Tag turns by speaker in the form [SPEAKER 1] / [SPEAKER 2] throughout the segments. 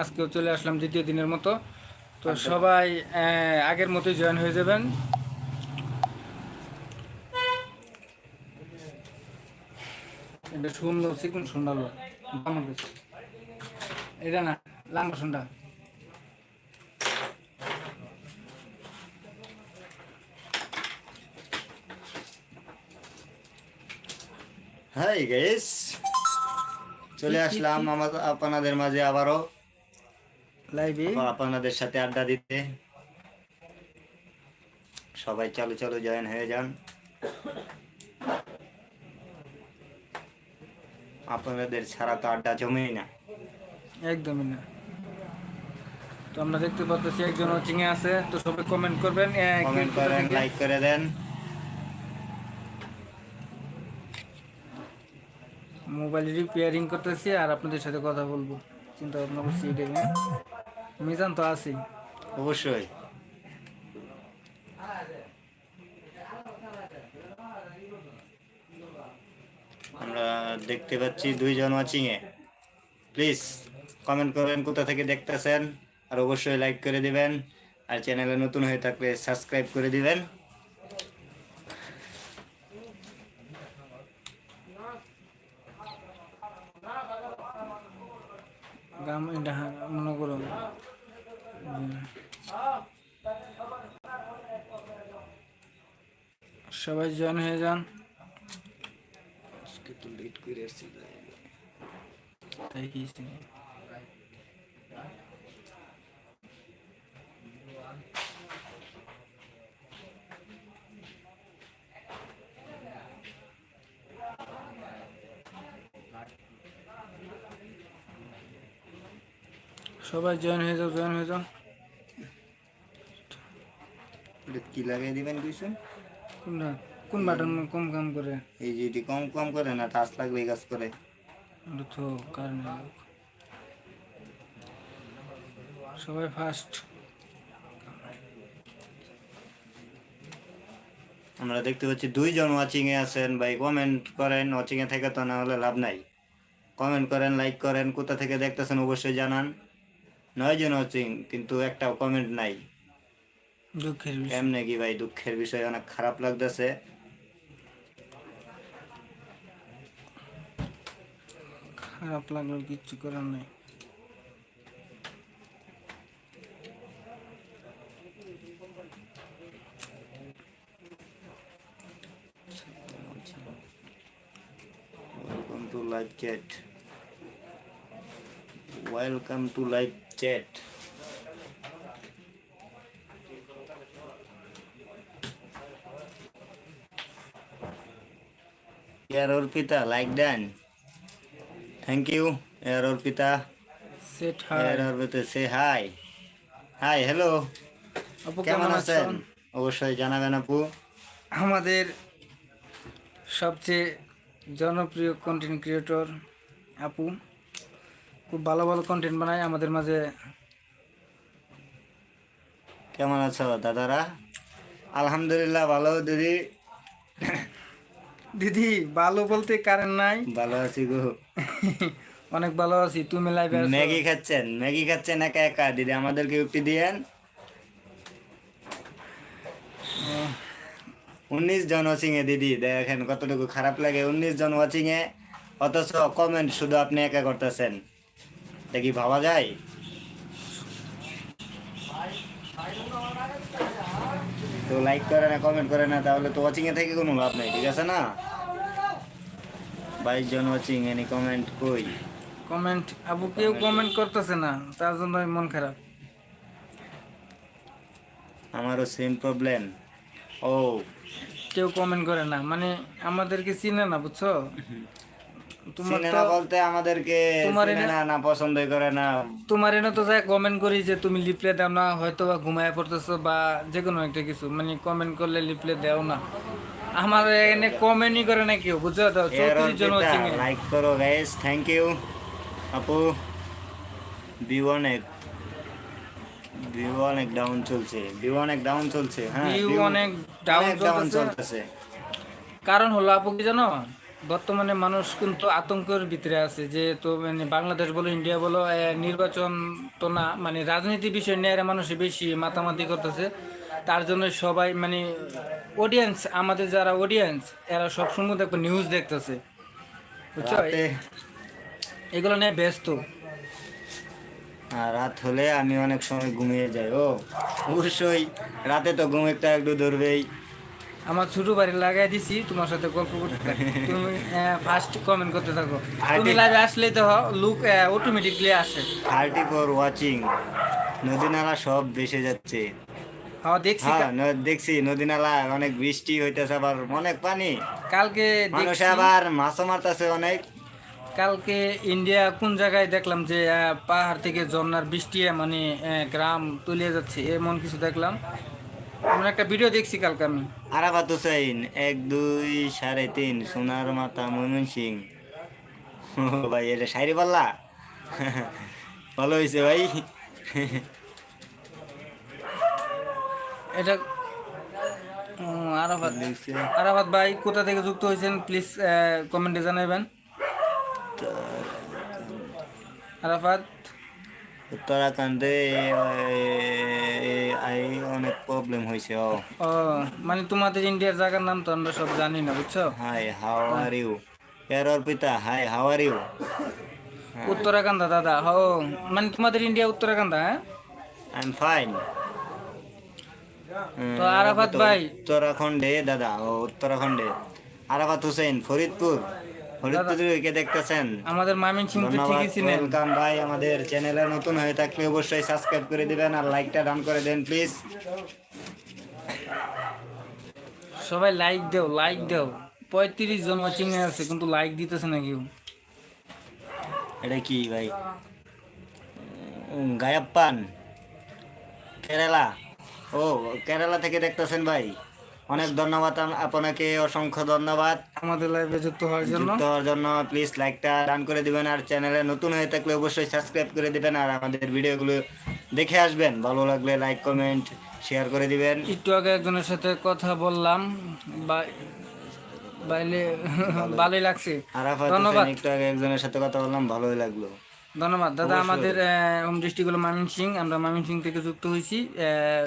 [SPEAKER 1] আজকেও চলে আসলাম দ্বিতীয় দিনের মতো। তো সবাই আহ, আগের মতোই জয়েন হয়ে যাবেন। সুন্দর চিকুন সুন্দর দাম বেশি এটা না লাম্বা সুন্দর
[SPEAKER 2] হাই গাইস চলে আসলাম আমাদের আপনাদের মাঝে আবারও।
[SPEAKER 1] লাইভে
[SPEAKER 2] আপনাদের সাথে আড্ডা দিতে। সবাই চালু চালু জয়েন হয়ে যান। আপনাদের ছাড়া তো আড্ডা জমেই না।
[SPEAKER 1] একদমই না। তো আমরা দেখতে পাচ্ছি একজন চিঙে আছে তো সবাই কমেন্ট করবেন
[SPEAKER 2] কমেন্ট করেন লাইক করে দেন।
[SPEAKER 1] মোবাইল রিপেয়ারিং করতেছি আর আপনাদের সাথে কথা বলব। চিন্তা ভাবনা করছি এটাই? মিজান তো আছি।
[SPEAKER 2] অবশ্যই। আমরা দেখতে পাচ্ছি দুইজন ওয়াচিং এ। প্লিজ কমেন্ট করেন কোথা থেকে দেখতেছেন। আর অবশ্যই লাইক করে দিবেন। আর চ্যানেলে নতুন হয়ে থাকলে সাবস্ক্রাইব করে দিবেন।
[SPEAKER 1] হ্যাঁ, মনে করো। সবাই জয়েন হয়ে যান। তাই কি সবাই জয়েন হয়ে যাও জয়েন হয়ে যাও।
[SPEAKER 2] কি লাগিয়ে দিবেন কিছু?
[SPEAKER 1] কোনটা? কোন বাটন কম কাম করে?
[SPEAKER 2] এই যে এটি কম কম করে না টাচ লাগলে কাজ করে।
[SPEAKER 1] তো কারণে সবাই ফার্স্ট
[SPEAKER 2] আমরা দেখতে পাচ্ছি দুইজন ওয়াচিং এ আছেন। ভাই কমেন্ট করেন ওয়াচিং এ থেকে তো না হলে লাভ নাই। কমেন্ট করেন লাইক করেন কোথা থেকে দেখতেছেন অবশ্যই জানান। নয় জন ওয়াচিং কিন্তু একটাও কমেন্ট নাই।
[SPEAKER 1] দুঃখের
[SPEAKER 2] এমনি কি ভাই দুঃখের বিষয় অনেক খারাপ লাগতেছে।
[SPEAKER 1] খারাপ লাগল কিচ্ছু করার নেই।
[SPEAKER 2] Welcome to live chat welcome to live chat year Arpita like দেন থ্যাংক ইউ ইয়ার অর্পিতা
[SPEAKER 1] সেট
[SPEAKER 2] অর্পিতা সে হাই হাই হ্যালো
[SPEAKER 1] আপু
[SPEAKER 2] কেমন আছেন? অবশ্যই জানাবেন আপু।
[SPEAKER 1] আমাদের সবচেয়ে জনপ্রিয় কন্টেন্ট ক্রিয়েটর আপু। খুব ভালো ভালো কন্টেন্ট বানায় আমাদের মাঝে।
[SPEAKER 2] কেমন আছো দাদারা? আলহামদুলিল্লাহ ভালো দিদি।
[SPEAKER 1] দিদি ভালো বলতে কারেন্ট নাই।
[SPEAKER 2] ভালো আছি গো।
[SPEAKER 1] অনেক ভালো আছি তুমি লাইভে
[SPEAKER 2] ম্যাগি খাচ্ছেন? ম্যাগি খাচ্ছেন একা একা? দিদি আমাদেরকে একটু দিয়েন। উনিশ জন ওয়াচিং এ দিদি। দেখেন কতটুকু খারাপ লাগে। উনিশ জন ওয়াচিং এ অথচ কমেন্ট শুধু আপনি একা করতেছেন। দেখি ভাবা যায়? তো লাইক করে না কমেন্ট করে না তাহলে তো ওয়াচিং এ থেকে কোনো লাভ নাই ঠিক আছে না? বাইশ জন ওয়াচিং এনি কমেন্ট কই?
[SPEAKER 1] কমেন্ট আপু কেউ কমেন্ট করতেছে না তার জন্য মন খারাপ।
[SPEAKER 2] আমারও সেম প্রবলেম ও।
[SPEAKER 1] কেউ কমেন্ট করে না মানে আমাদেরকে চিনে না বুঝছ?
[SPEAKER 2] চিনে
[SPEAKER 1] তো
[SPEAKER 2] না বলতে আমাদেরকে
[SPEAKER 1] তোমার
[SPEAKER 2] চিনে
[SPEAKER 1] এনে-
[SPEAKER 2] না না পছন্দ করে না।
[SPEAKER 1] তোমার এনে তো কমেন্ট করি যে তুমি লিপলে দাও না হয়তো বা ঘুমায় পড়তেছো বা যে কোনো একটা কিছু মানে কমেন্ট করলে লিপলে দেও না। আমার এখানে কমেন্টই করে না কেউ বুঝছ তো চৌত্রিশ জন
[SPEAKER 2] লাইক করো গাইস থ্যাংক ইউ আপু ভিউ অনেক ভিউ অনেক ডাউন চলছে ভিউ অনেক ডাউন চলছে হ্যাঁ ডাউন।
[SPEAKER 1] চলতেছে। কারণ হলো আপু কি জানো? বর্তমানে মানুষ কিন্তু আতঙ্কের ভিতরে আছে যে তো মানে বাংলাদেশ বলো ইন্ডিয়া বলো নির্বাচন তো না মানে রাজনীতি বিষয় নিয়ে এরা মানুষ বেশি মাতামাতি করতেছে। তার জন্য সবাই মানে অডিয়েন্স আমাদের যারা অডিয়েন্স এরা সবসময় দেখো নিউজ দেখতেছে। বুঝছ? এগুলো নিয়ে ব্যস্ত।
[SPEAKER 2] আর রাত হলে আমি অনেক সময় ঘুমিয়ে যাই ও। অবশ্যই রাতে তো ঘুম একটা একটু ধরবেই।
[SPEAKER 1] আমার ছোট বাড়ি লাগাই দিছি তোমার সাথে গল্প করতে তুমি ফার্স্ট কমেন্ট করতে থাকো। তুমি লাইভে আসলেই তো লুক অটোমেটিকলি আসে।
[SPEAKER 2] থার্টি ফোর ওয়াচিং নদী নালা সব ভেসে যাচ্ছে।
[SPEAKER 1] হ্যাঁ দেখছি
[SPEAKER 2] দেখছি নদী নালা অনেক বৃষ্টি হইতেছে আবার অনেক পানি।
[SPEAKER 1] কালকে
[SPEAKER 2] মানুষ আবার মাছও মারতেছে অনেক।
[SPEAKER 1] কালকে ইন্ডিয়া কোন জায়গায় দেখলাম যে পাহাড় থেকে ঝর্ণার বৃষ্টি মানে গ্রাম তুলে যাচ্ছে এমন কিছু দেখলাম। এমন একটা ভিডিও দেখছি কালকে আমি।
[SPEAKER 2] আরাফাত হুসাইন এক দুই সাড়ে তিন সোনার মাতা ময়মন সিং ভাই এটা শায়রি পাল্লা? ভালো হয়েছে ভাই।
[SPEAKER 1] এটা আরাফাত
[SPEAKER 2] দেখছি।
[SPEAKER 1] আরাফাত ভাই কোথা থেকে যুক্ত হয়েছেন? প্লিজ কমেন্টে জানাবেন। আরাফাত।
[SPEAKER 2] উত্তরাখণ্ডে আই অনেক প্রবলেম হয়েছে ও।
[SPEAKER 1] মানে তোমাদের ইন্ডিয়ার জায়গার নাম তো আমরা সব জানি না বুঝছ?
[SPEAKER 2] হাই হাউ আর ইউ এর Arpita hi how are you
[SPEAKER 1] উত্তরাখণ্ডা দাদা ও মানে তোমাদের ইন্ডিয়া উত্তরাখণ্ডা হ্যাঁ?
[SPEAKER 2] আই এম ফাইন
[SPEAKER 1] তো আরাফাত ভাই?
[SPEAKER 2] উত্তরাখণ্ডে দাদা ও উত্তরাখণ্ডে। আরাফাত হুসেন ফরিদপুর। দেখতেছেন?
[SPEAKER 1] আমাদের মামিন সিং তো ঠিকই ছিলেন।
[SPEAKER 2] ওয়েলকাম ভাই আমাদের চ্যানেলে নতুন হয়ে থাকলে অবশ্যই সাবস্ক্রাইব করে দিবেন আর লাইকটা ডান করে দেন প্লিজ
[SPEAKER 1] সবাই লাইক দেও লাইক দেও। পঁয়ত্রিশ জন ওয়াচিং এ আছে কিন্তু লাইক দিতেছে না কেউ।
[SPEAKER 2] এটা কি ভাই? গায়াপ্পান। কেরালা। ও কেরালা থেকে দেখতেছেন ভাই। অনেক ধন্যবাদ আপনাকে অসংখ্য ধন্যবাদ।
[SPEAKER 1] আমাদের লাইভে যুক্ত হওয়ার জন্য।
[SPEAKER 2] যুক্ত হওয়ার জন্য প্লিজ লাইকটা ডান করে দিবেন আর চ্যানেলে নতুন হয়ে থাকলে অবশ্যই সাবস্ক্রাইব করে দিবেন আর আমাদের ভিডিওগুলো দেখে আসবেন। ভালো লাগলে লাইক কমেন্ট শেয়ার করে দিবেন।
[SPEAKER 1] একটু আগে একজনের সাথে কথা বললাম বা- বাইলে ভালোই লাগছে। ধন্যবাদ।
[SPEAKER 2] একটু আগে একজনের সাথে কথা বললাম ভালোই লাগল।
[SPEAKER 1] ধন্যবাদ। দাদা আমাদের হোম ডিস্ট্রিক্ট হলো মামিন সিং আমরা মামিন সিং থেকে যুক্ত হয়েছি।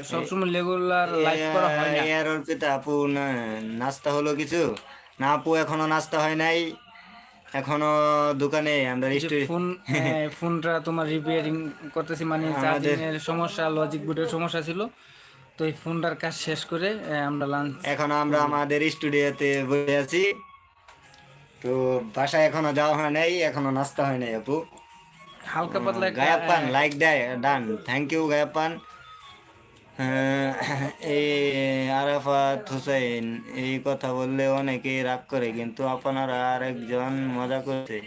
[SPEAKER 1] সবসময় রেগুলার লাইভ করা হয় না।
[SPEAKER 2] এর অর্পিতা আপু নাস্তা হলো কিছু? না আপু এখনও নাস্তা হয় নাই। এখনও দোকানে আমরা
[SPEAKER 1] ফোন ফোনটা তোমার রিপেয়ারিং করতেছি মানে চার্জিং এর সমস্যা লজিক বোর্ডের সমস্যা ছিল। তো এই ফোনটার কাজ শেষ করে আমরা লাঞ্চ
[SPEAKER 2] এখনও আমরা আমাদের স্টুডিওতে বসে আছি। তো বাসায় এখনও যাওয়া হয় নাই এখনও নাস্তা হয় নাই আপু।
[SPEAKER 1] হালকা পাতলা একটা,
[SPEAKER 2] গায়াপ্পান লাইক দেয় ডান থ্যাংক ইউ গায়াপ্পান। আহ, এই আরাফাত হুসাইন এই কথা বললে অনেকে রাগ করে কিন্তু আপনারা আরেকজন মজা করছে।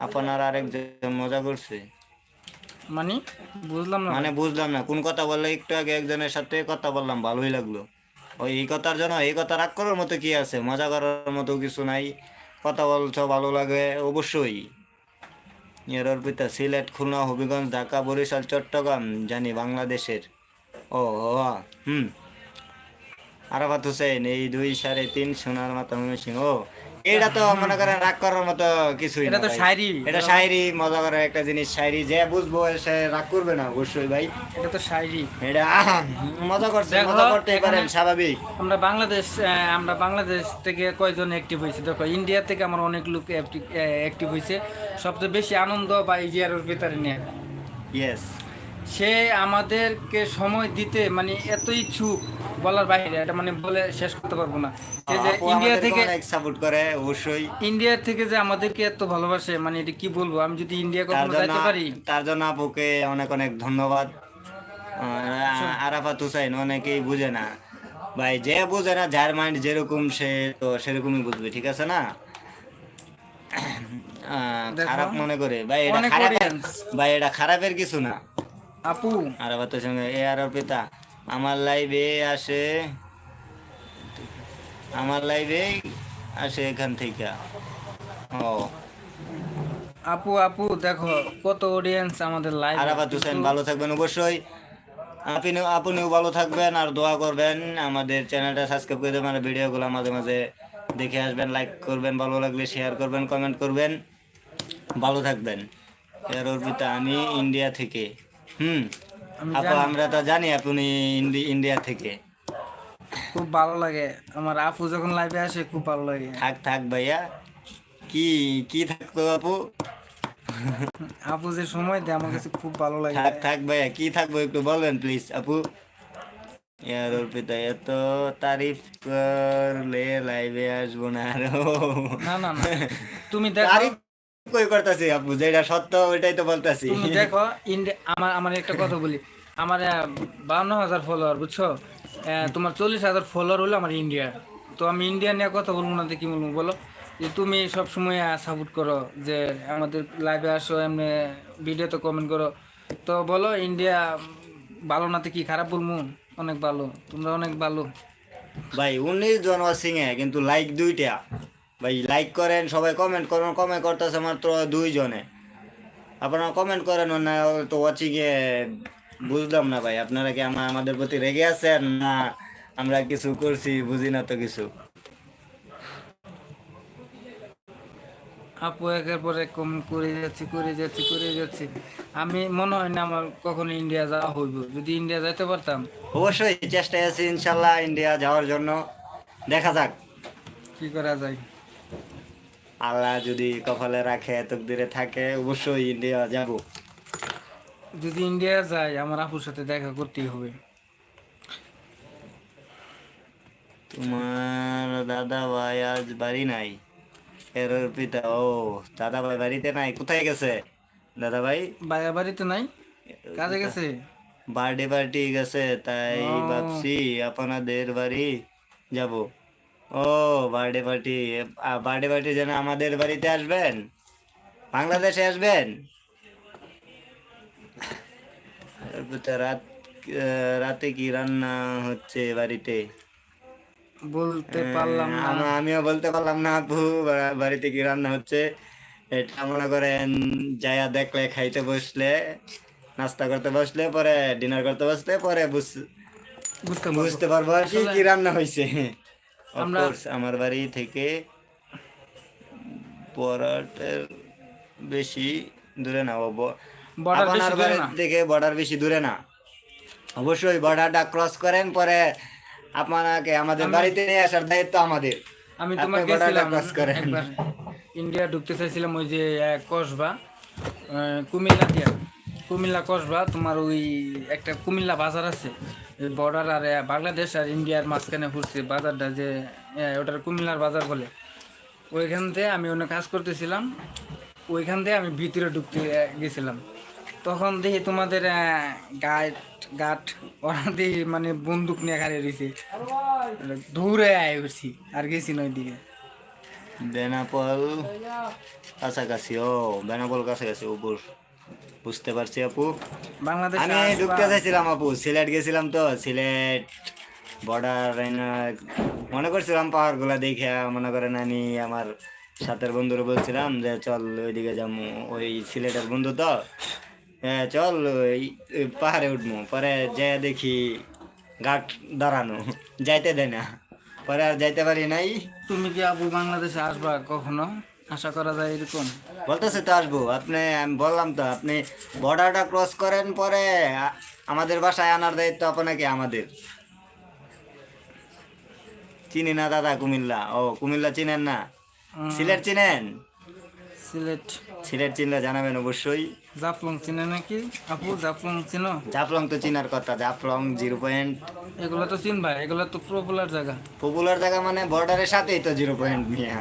[SPEAKER 2] আপনারা আরেকজন মজা করছে।
[SPEAKER 1] মানে? বুঝলাম না।
[SPEAKER 2] মানে বুঝলাম না কোন কথা বললে একটু আগে একজনের সাথে কথা বললাম ভালোই লাগল। ওই এই কথার জন্য এই কথা রাগ করার মতো কি আছে? মজা করার মতো কিছু নাই। কথা বলছো ভালো লাগে অবশ্যই। এর অর্পিতা সিলেট খুলনা হবিগঞ্জ ঢাকা বরিশাল চট্টগ্রাম জানি বাংলাদেশের। ও হম আ, হুম। আরাফাত হোসেন এই দুই সাড়ে তিন সোনার মাতা সিং ও এটা তো মনে করেন রাগ করার মতো কিছুই
[SPEAKER 1] এটা তো। শায়রি
[SPEAKER 2] এটা শায়রি মজা করার একটা জিনিস শায়রি যে বুঝব সে রাগ করবে না অবশ্যই ভাই।
[SPEAKER 1] এটা তো শায়রি
[SPEAKER 2] এটা মজা করছে মজা করতেই পারেন স্বাভাবিক।
[SPEAKER 1] আমরা বাংলাদেশ আমরা বাংলাদেশ থেকে কয়জন অ্যাক্টিভ হয়েছে? দেখো ইন্ডিয়া থেকে আমার অনেক লোক অ্যাক্টিভ হয়েছে। সবচেয়ে বেশি আনন্দ বা ইজিয়ার ভিতরে নিয়ে।
[SPEAKER 2] ইয়েস
[SPEAKER 1] সে আমাদেরকে সময় দিতে মানে এত ইচ্ছুক বলার বাইরে এটা মানে বলে শেষ করতে পারব না। যে ইন্ডিয়া থেকে
[SPEAKER 2] সাপোর্ট করে অবশ্যই।
[SPEAKER 1] ইন্ডিয়ার থেকে যে আমাদেরকে এত ভালোবাসে মানে এটা কি বলব? আমি যদি ইন্ডিয়া কখনো যাইতে পারি?
[SPEAKER 2] তার জন্য আপুকে অনেক অনেক ধন্যবাদ। আরাফাত হুসাইন অনেকেই বুঝে না। ভাই যে বুঝে না যার মাইন্ড যেরকম সে তো সেরকমই বুঝবে ঠিক আছে না? খারাপ মনে করে। ভাই এটা খারাপ ভাই এটা খারাপের কিছু না।
[SPEAKER 1] আপু।
[SPEAKER 2] আর আরাফাত সঙ্গে এ আর পিতা। আমার লাইভে আসে আমার লাইভে আসে এখান থেকে। ও।
[SPEAKER 1] আপু আপু দেখো কত অডিয়েন্স আমাদের লাইভ
[SPEAKER 2] আরাফাত হোসেন ভালো থাকবেন অবশ্যই। আপনিও আপনিও ভালো থাকবেন আর দোয়া করবেন। আমাদের চ্যানেলটা সাবস্ক্রাইব করে দেবেন আর ভিডিওগুলো মাঝে মাঝে দেখে আসবেন লাইক করবেন ভালো লাগলে শেয়ার করবেন কমেন্ট করবেন। ভালো থাকবেন। এর অর্পিতা আমি ইন্ডিয়া থেকে। হুম। আপু আমরা তো জানি আপনি ইন্ডি- ইন্ডিয়া থেকে।
[SPEAKER 1] খুব ভালো লাগে। আমার আপু যখন লাইভে আসে খুব ভালো লাগে।
[SPEAKER 2] থাক থাক ভাইয়া। কি কি থাকতো আপু?
[SPEAKER 1] আপু যে সময় দেয় আমার কাছে খুব ভালো লাগে।
[SPEAKER 2] থাক থাক ভাইয়া কি থাকব একটু বলবেন প্লিজ আপু। ইয়ার অর্পিতা এত তারিফ করলে লাইভে আসব না আর।
[SPEAKER 1] না না তুমি
[SPEAKER 2] তারিফ কই করতেছি আপু? যেটা সত্য ওইটাই তো বলতেছি।
[SPEAKER 1] দেখো আমার আমার একটা কথা বলি। আমার বাউন্ন হাজার ফলোয়ার বুঝছ? তোমার চল্লিশ হাজার ফলোয়ার হলো আমার ইন্ডিয়া। তো আমি ইন্ডিয়া নিয়ে কথা বলব না কি বলব বলো। যে তুমি সব সময় সাপোর্ট করো যে আমাদের লাইভে আসো এমনি ভিডিও ভিডিওতে কমেন্ট করো। তো বলো ইন্ডিয়া ভালো না কি? খারাপ বলব? অনেক ভালো। তোমরা অনেক ভালো।
[SPEAKER 2] ভাই উনিশ জন এ কিন্তু লাইক দুইটা। ভাই লাইক করেন সবাই কমেন্ট করেন কমেন্ট করতেছে মাত্র দুইজনে। আপনারা কমেন্ট করেন না তো ওয়াচিং এ বুঝলাম না ভাই আপনারা কি আমা- আমাদের প্রতি রেগে আছেন না আমরা কিছু করছি বুঝি না তো কিছু?
[SPEAKER 1] আপু একের পর এক কমেন্ট করে যাচ্ছি করে যাচ্ছি করে যাচ্ছি। আমি মনে হয় না আমার কখনো ইন্ডিয়া যাওয়া হইব। যদি ইন্ডিয়া যাইতে পারতাম।
[SPEAKER 2] অবশ্যই চেষ্টায় আছি ইনশাল্লাহ ইন্ডিয়া যাওয়ার জন্য। দেখা যাক।
[SPEAKER 1] কি করা যায়?
[SPEAKER 2] আল্লাহ যদি কপালে রাখে তকদিরে থাকে অবশ্যই ইন্ডিয়া যাব।
[SPEAKER 1] যদি ইন্ডিয়া যাই আমার আপুর সাথে দেখা করতেই হবে।
[SPEAKER 2] তোমার দাদা ভাই আজ বাড়ি নাই। এর পিতা ও দাদা ভাই বাড়িতে নাই কোথায় গেছে? দাদা ভাই?
[SPEAKER 1] বাইরে বাড়িতে নাই? কাজে গেছে?
[SPEAKER 2] বার্থডে পার্টি গেছে তাই। ভাবছি আপনাদের বাড়ি যাব। ও বার্থডে পার্টি বার্থডে পার্টি যেন আমাদের বাড়িতে আসবেন? বাংলাদেশে আসবেন? রাত রাতে কি রান্না হচ্ছে বাড়িতে?
[SPEAKER 1] বলতে পারলাম না।
[SPEAKER 2] আমিও বলতে পারলাম না আপু বাড়িতে কি রান্না হচ্ছে? এটা মনে করেন যায়া দেখলে খাইতে বসলে নাস্তা করতে বসলে পরে ডিনার করতে বসলে পরে বুঝ-
[SPEAKER 1] বুঝতে পারব।
[SPEAKER 2] কি কি রান্না হয়েছে
[SPEAKER 1] আমরা-
[SPEAKER 2] বাড়ি থেকে বেশি দূরে না আপনার বাড়ি থেকে বর্ডার বেশি দূরে না। অবশ্যই বর্ডারটা ক্রস করেন পরে আপনাকে আমাদের বাড়িতে নিয়ে আসার দায়িত্ব আমাদের।
[SPEAKER 1] আমি গেছিলাম
[SPEAKER 2] cross করেন।
[SPEAKER 1] ইন্ডিয়া ঢুকতে চাইছিলাম ওই যে কসবা কুমিল্লা দিয়া। কুমিল্লা কসবা তোমার ওই একটা কুমিল্লা বাজার আছে। বর্ডার আর বাংলাদেশ আর ইন্ডিয়ার মাঝখানে ঘুরছে, বাজারটা যে ওটার কুমিল্লার বাজার বলে। ওইখান থেকে আমি অন্য কাজ করতেছিলাম, ওইখান থেকে আমি ভিতরে ঢুকতে গেছিলাম। তখন দেখি তোমাদের গাট গাট ওরা দেখি মানে বন্দুক নিয়ে গাড়ি রয়েছে দৌড়ে আয় উঠছি আর গেছি না ওইদিকে।
[SPEAKER 2] বেনাপল কাছাকাছি, ও, বেনাপল কাছাকাছি, উপর। বুঝতে পারছি আপু।
[SPEAKER 1] বাংলাদেশ
[SPEAKER 2] আমি ঢুকতে চাইছিলাম আপু। সিলেট গেছিলাম তো সিলেট বর্ডার মনে করছিলাম পাহাড়গুলা দেখে মনে করেন আমি আমার সাথের বন্ধুরা বলছিলাম যে চল ওইদিকে যাব ওই সিলেটের বন্ধু তো। চল ওই পাহাড়ে উঠবো পরে যে দেখি ঘাট দাঁড়ানো যাইতে দেয় না। পরে আর যাইতে পারি নাই।
[SPEAKER 1] তুমি কি আবু বাংলাদেশে আসবা কখনো? আশা করা যায় এরকম।
[SPEAKER 2] বলতেছে তো আসব আপনি আমি বললাম তো আপনি বর্ডারটা ক্রস করেন পরে আমাদের বাসায় আনার দায়িত্ব আপনাকে আমাদের। চিনি না দাদা কুমিল্লা? ও কুমিল্লা চিনেন না? সিলেট চিনেন?
[SPEAKER 1] সিলেট।
[SPEAKER 2] সিলেট চিনলে জানাবেন অবশ্যই।
[SPEAKER 1] জাফলং চিনে নাকি? আপু জাফলং চিনো?
[SPEAKER 2] জাফলং তো চিনার কথা জাফলং জিরো পয়েন্ট।
[SPEAKER 1] এগুলো তো চিনবা এগুলো তো পপুলার জায়গা।
[SPEAKER 2] পপুলার জায়গা মানে বর্ডারের সাথেই তো জিরো পয়েন্ট নিয়ে।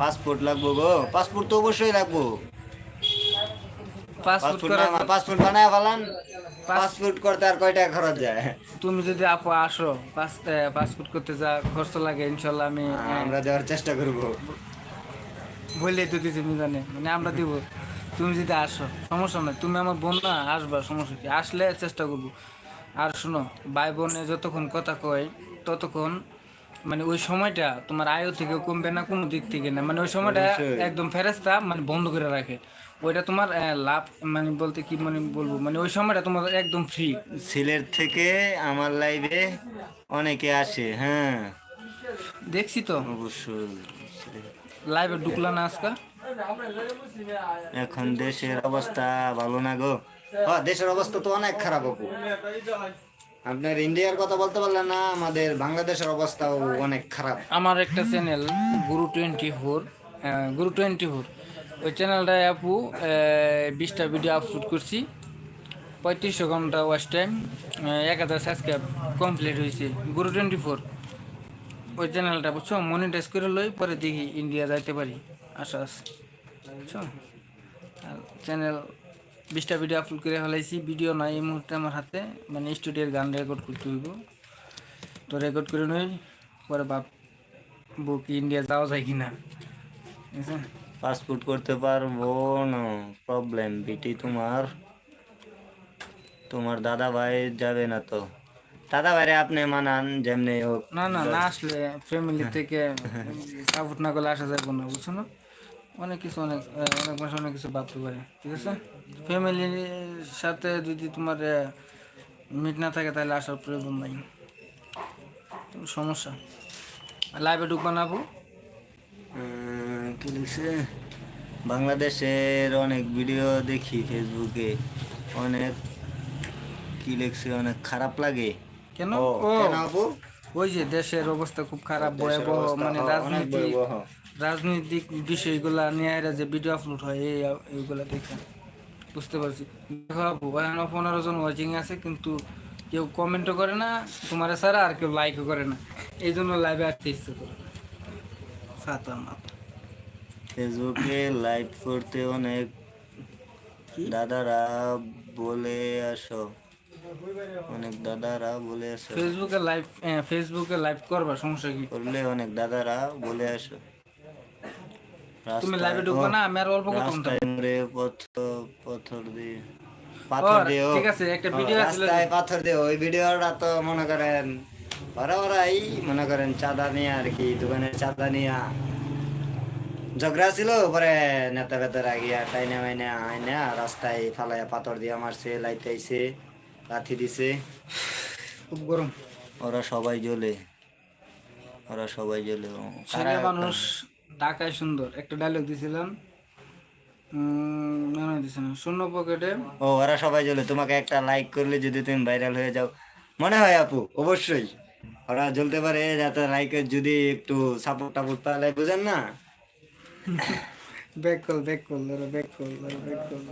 [SPEAKER 2] পাসপোর্ট লাগবো গো। পাসপোর্ট তো অবশ্যই লাগবো।
[SPEAKER 1] পাসপোর্ট
[SPEAKER 2] বানায় ফেলান পাসপোর্ট করতে আর কয় টাকা খরচ যায়?
[SPEAKER 1] তুমি যদি আপু আসো পাসপোর্ট করতে যা খরচ লাগে ইনশাল্লাহ আমি
[SPEAKER 2] আমরা দেওয়ার চেষ্টা করব।
[SPEAKER 1] বললেই তো দিতে জানে মানে আমরা দিব। তুমি যদি আসো সমস্যা নয় তুমি আমার বোন না আসবা সমস্যা কি? আসলে চেষ্টা করব। আর শোনো ভাই বোনে যতক্ষণ কথা কয় ততক্ষণ মানে ওই সময়টা তোমার আয়ু থেকে কমবে না কোনো দিক থেকে না। মানে ওই সময়টা একদম ফেরেস্তা মানে বন্ধ করে রাখে। ওইটা তোমার লাভ মানে বলতে কি মানে বলব? মানে ওই সময়টা তোমার একদম ফ্রি
[SPEAKER 2] সিলেট থেকে আমার লাইভে অনেকে আসে হ্যাঁ।
[SPEAKER 1] দেখছি তো।
[SPEAKER 2] অবশ্যই।
[SPEAKER 1] লাইভে ঢুকলো না আজকে?
[SPEAKER 2] এখন দেশের অবস্থা ভালো না গো। হ্যাঁ দেশের অবস্থা তো অনেক খারাপ আপু আপনার ইন্ডিয়ার কথা বলতে পারলেন না, আমাদের বাংলাদেশের অবস্থাও অনেক খারাপ।
[SPEAKER 1] আমার একটা channel Guru twenty four Guru twenty four ওই চ্যানেলটায় আপু বিশটা ভিডিও আপলোড করছি। পঁয়ত্রিশশো ঘণ্টা ওয়াচ টাইম এক হাজার সাবস্ক্রাইব কমপ্লিট হয়েছে। গুরু টোয়েন্টি ফোর ওই চ্যানেলটা বুঝছ মনিটাইজ করে লই, পরে দেখি ইন্ডিয়া যাইতে পারি। আশা আছে। বুঝছ চ্যানেল বিশটা ভিডিও আপলোড করে ফেলাইছি। ভিডিও নাই এই মুহূর্তে আমার হাতে। মানে স্টুডিওর গান রেকর্ড করতে হইব। তো রেকর্ড করে নই। পরে বাপ বউ কি ইন্ডিয়া যাওয়া যায় কি না ঠিক আছে
[SPEAKER 2] পাসপোর্ট করতে পারব না। প্রবলেম বিটি তোমার। তোমার দাদা ভাই যাবে না তো। দাদা ভাইরে আপনি মানান যেমনি হোক।
[SPEAKER 1] না না না আসলে ফ্যামিলি থেকে সাপোর্ট না করলে আসা যাবে না বুঝছ না? অনেক কিছু অনেক অনেক মানুষ অনেক কিছু ভাবতে পারে ঠিক আছে? ফ্যামিলির সাথে যদি তোমার মিট না থাকে তাহলে আসার প্রয়োজন নাই। সমস্যা? লাইভে ঢুকবা না আপু?
[SPEAKER 2] কি লিখছে? বাংলাদেশের অনেক ভিডিও দেখি ফেসবুকে অনেক কি লিখছে অনেক খারাপ লাগে।
[SPEAKER 1] কেন?
[SPEAKER 2] আপু?
[SPEAKER 1] ওই যে দেশের অবস্থা খুব খারাপ ভয়াবহ মানে রাজনীতি রাজনৈতিক বিষয়গুলা নিয়ে যে ভিডিও আপলোড হয় এইগুলা দেখে। বুঝতে পারছি। দেখো এখনও পনেরো জন ওয়াচিং আছে কিন্তু কেউ কমেন্টও করে না তোমার ছাড়া আর কেউ লাইকও করে না। এই জন্য লাইভে আসতে ইচ্ছে করে সাতার মাথা
[SPEAKER 2] ফেসবুকে লাইভ করতে অনেক দাদারা বলে আসো। অনেক দাদারা বলে আসো।
[SPEAKER 1] ফেসবুকে লাইভ ফেসবুকে লাইভ করবা সমস্যা কি?
[SPEAKER 2] করলে অনেক দাদারা বলে আসো।
[SPEAKER 1] তুমি লাইভে ঢুকবা না আমি আর অল্প কথা
[SPEAKER 2] পথর পথর দিয়ে। পাথর দিও
[SPEAKER 1] ঠিক আছে, একটা ভিডিও
[SPEAKER 2] রাস্তায় পাথর দিও ওই ভিডিওটা তো মনে করেন ওরা ওরাই মনে করেন চাঁদা নিয়ে আর কি দোকানের চাঁদা নিয়ে। ঝগড়া ছিল পরে নেতা বেতারা গিয়া টাইনা মাইনা আইনা রাস্তায় ফালাইয়া পাথর দিয়া মারছে লাইতাইছে লাথি দিছে।
[SPEAKER 1] খুব গরম।
[SPEAKER 2] ওরা সবাই জ্বলে। ওরা সবাই জ্বলে
[SPEAKER 1] মানুষ ঢাকায় সুন্দর। একটা ডায়লগ দিছিলাম। দিছে না। শূন্য পকেটে
[SPEAKER 2] ও ওরা সবাই তোমাকে একটা লাইক করলে যদি তুমি ভাইরাল হয়ে যাও। মনে হয় আপু অবশ্যই। ওরা জ্বলতে পারে যাতে যদি একটু সাপোর্ট টাপোর্ট পালে বুঝেন না?
[SPEAKER 1] ব্যাক কল ব্যাক কল ওরা ব্যাক কল ওরা ব্যাক কল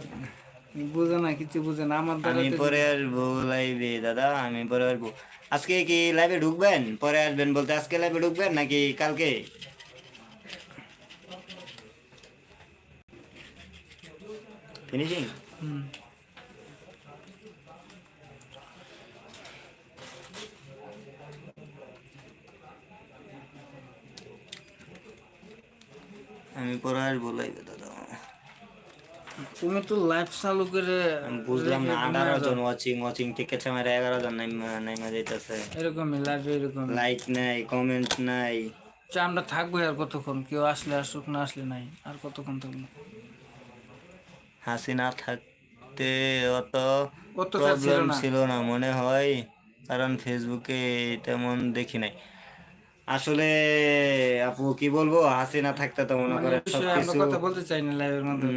[SPEAKER 1] বুঝে না কিছু বুঝে না। আমার দ্বারা
[SPEAKER 2] আমি পরে আসব লাইভে দাদা আমি পরে আসব। আজকে কি লাইভে ঢুকবেন? পরে আসবেন বলতে আজকে লাইভে ঢুকবেন নাকি কালকে? Finishing
[SPEAKER 1] hmm.
[SPEAKER 2] আমি পরে আসব লাইভে দাদা।
[SPEAKER 1] তুমি তো লাইভ চালু করে
[SPEAKER 2] বুঝলাম না আঠারো জন ওয়াচিং ওয়াচিং ঠিক আছে আমার এগারো জন নাইমা যাইতেছে।
[SPEAKER 1] এরকমই লাইভে এরকম
[SPEAKER 2] লাইক নাই কমেন্ট নাই।
[SPEAKER 1] আচ্ছা, আমরা থাকব আর কতক্ষণ? কেউ আসলে আসুক না আসলে নাই আর কতক্ষণ থাকব?
[SPEAKER 2] হাসি না থাকতে অত প্রবলেম
[SPEAKER 1] না।
[SPEAKER 2] ছিল না মনে হয়। কারণ ফেসবুকে তেমন দেখি নাই। আসলে আপু কি বলব? হাসি না থাকতে তো মনে
[SPEAKER 1] মানে
[SPEAKER 2] করে সবকিছু
[SPEAKER 1] কথা বলতে চাই না লাইভের মধ্যে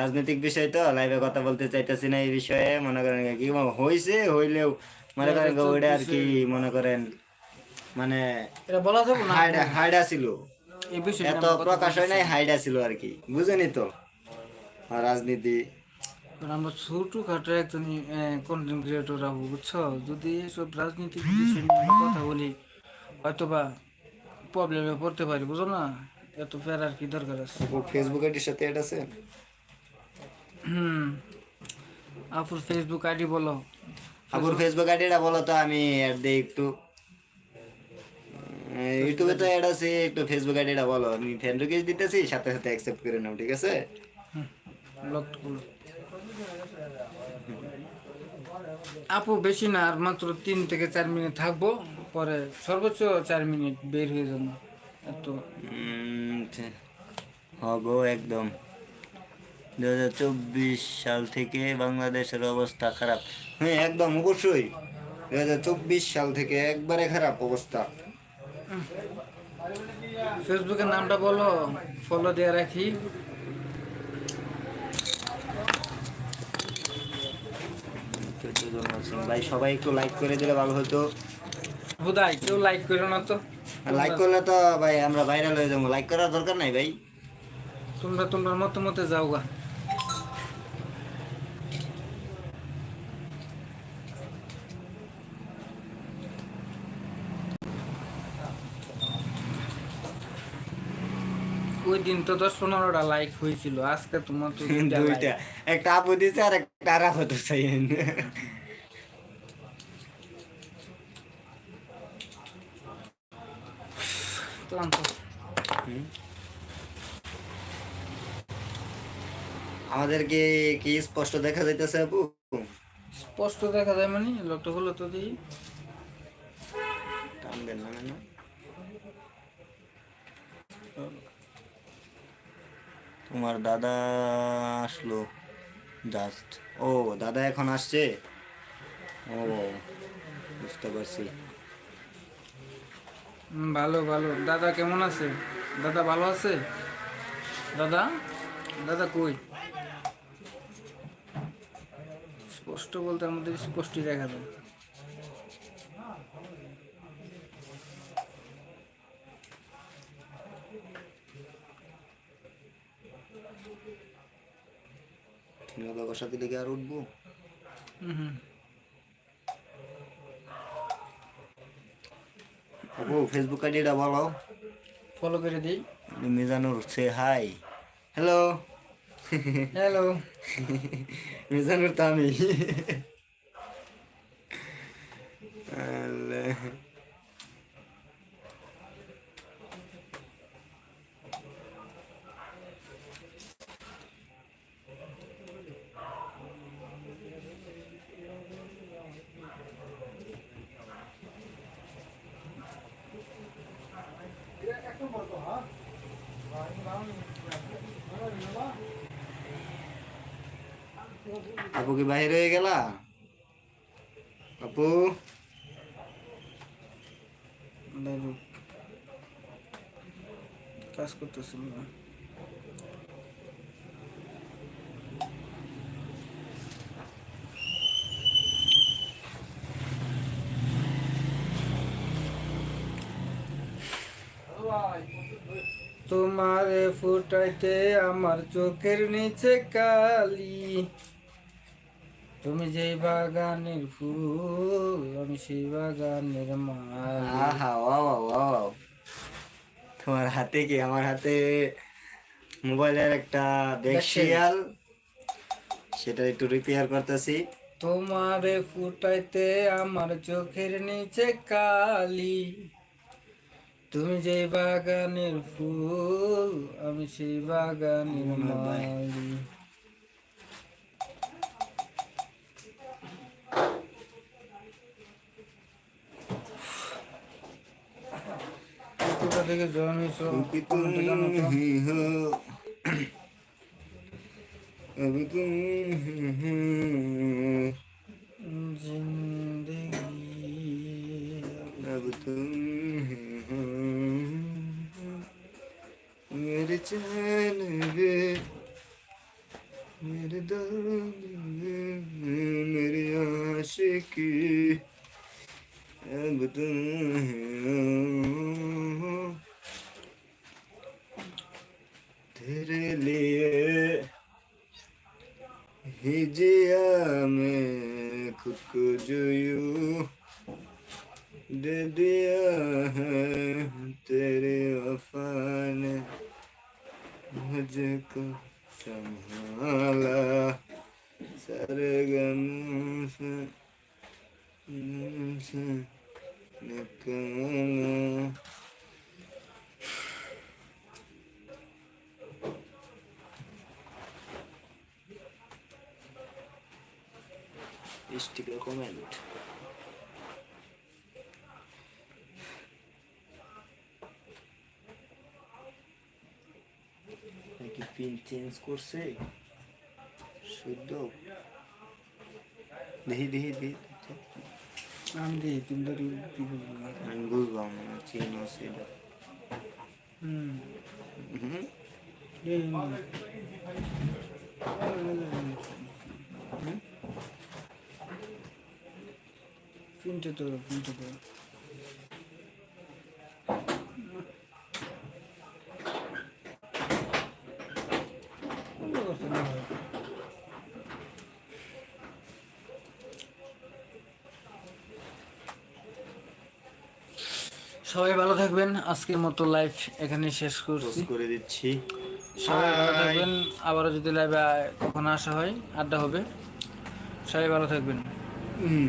[SPEAKER 2] রাজনৈতিক বিষয় তো লাইভে কথা বলতে চাইতেছি না এই বিষয়ে। মনে করেন কি হইছে হইলেও। মনে করেন ওইটা আর কি মনে করেন মানে
[SPEAKER 1] এটা বলা যাবে না।
[SPEAKER 2] হাইডা ছিল।
[SPEAKER 1] এই বিষয়ে
[SPEAKER 2] এত প্রকাশ হয় নাই হাইডা ছিল আর কি। বুঝেনি তো? রাজনীতি।
[SPEAKER 1] আমরা ছোট খাটো একজন কন্টেন্ট ক্রিয়েটর হব বুঝছ? যদি এসব রাজনীতিক বিষয় নিয়ে কথা বলি হয়তোবা প্রবলেমে পড়তে পারি বুঝো না? এত ফেরার কি দরকার আছে?
[SPEAKER 2] ফেসবুক আইডির সাথে এটা আছে?
[SPEAKER 1] হুম। আপুর ফেসবুক আইডি বলো।
[SPEAKER 2] আপুর ফেসবুক আইডিটা বলো তো আমি অ্যাড দিই একটু। ইউটিউবে তো অ্যাড আছে একটু ফেসবুক আইডিটা বলো। আমি ফ্রেন্ড রিকোয়েস্ট দিতেছি সাথে সাথে অ্যাকসেপ্ট করে নাও ঠিক আছে?
[SPEAKER 1] আপু বেশি না আর মাত্র তিন থেকে চার মিনিট থাকব পরে সর্বোচ্চ চার মিনিট বের হয়ে যাব। এত।
[SPEAKER 2] উম, একদম। দু হাজার চব্বিশ সাল থেকে বাংলাদেশের অবস্থা খারাপ। হ্যাঁ একদম অবশ্যই। দু হাজার চব্বিশ সাল থেকে একবারে খারাপ অবস্থা।
[SPEAKER 1] ফেসবুকের নামটা বলো ফলো দিয়ে রাখি।
[SPEAKER 2] ভাই সবাই একটু লাইক করে দিলে ভালো হতো।
[SPEAKER 1] হুদাই কেউ লাইক করো না তো।
[SPEAKER 2] লাইক করলে তো ভাই আমরা ভাইরাল হয়ে যাব। লাইক করার দরকার নাই ভাই।
[SPEAKER 1] তোমরা তোমরা মতো মতে যাও গা। ওই দিন তো দশ পনেরোটা লাইক হয়েছিল আজকে তোমার দুইটা
[SPEAKER 2] একটা আপু দিছে আর একটা আরাফ হতে চাই
[SPEAKER 1] ক্লান্ত।
[SPEAKER 2] আমাদেরকে কি স্পষ্ট দেখা যাইতেছে আপু?
[SPEAKER 1] স্পষ্ট দেখা যায় মানে? লোকটা হলো তো দিই
[SPEAKER 2] টানবেন না না। তোমার দাদা আসলো। জাস্ট। ও দাদা এখন আসছে? ও বুঝতে পারছি।
[SPEAKER 1] ভালো ভালো। দাদা কেমন আছে? দাদা ভালো আছে? দাদা? দাদা কই? স্পষ্ট বলতে আমাদের স্পষ্টই দেখা যায়।
[SPEAKER 2] ঠিকমতো বসাতে দিকে আর উঠবো?
[SPEAKER 1] হুম হুম।
[SPEAKER 2] আপু ফেসবুক আইডিটা বলো।
[SPEAKER 1] ফলো করে দিই।
[SPEAKER 2] মিজানুর সে হাই হ্যালো
[SPEAKER 1] হ্যালো
[SPEAKER 2] মিজানুর তো আমি আল্লাহ। আপু কি বাহির হয়ে গেলা আপু
[SPEAKER 1] দাদু কাজ করতেছিল না। তোমারে ফুটাইতে আমার চোখের নিচে কালি। তুমি যেই বাগানের ফুল, আমি সেই বাগানের মাল।
[SPEAKER 2] আহা ওয়াও ওয়াও। তোমার হাতে কি? আমার হাতে মোবাইলের একটা ব্যাকশিয়াল সেটা একটু রিপেয়ার করতেছি।
[SPEAKER 1] তোমার ফুটাইতে আমার চোখের নিচে কালি। তুমি যে বাগানের ফুল আমি সেই বাগানের মালি। থেকে জয়েন হয়েছো
[SPEAKER 2] कि तुम
[SPEAKER 1] কমেন্টে জানো তো
[SPEAKER 2] ही हो अब तुम ही हो
[SPEAKER 1] जिंदगी
[SPEAKER 2] अब तुम ही हो मेरे चैन गे मेरे दर्द गे, मेरी आशिकी अब तेरे लिए ही जिया मैं खुद को जो दे दिया है, तेरे वफा ने मुझको संभाला। सारे गमों से से Este comento. Aqui pintinhos corsei. Chudou. Dei, dei, dei.
[SPEAKER 1] আমি দিয়ে তুমি তো কি বলব
[SPEAKER 2] আমি বুঝলাম না
[SPEAKER 1] হুম।
[SPEAKER 2] হুম।
[SPEAKER 1] তিনটে তো তিনটে তো। সবাই ভালো থাকবেন। আজকের মতো লাইফ এখানে শেষ করছি।
[SPEAKER 2] করে দিচ্ছি।
[SPEAKER 1] সবাই ভালো থাকবেন। আবারও যদি লাইভে কখনো আসা হয় আড্ডা হবে। সবাই ভালো থাকবেন।
[SPEAKER 2] হুম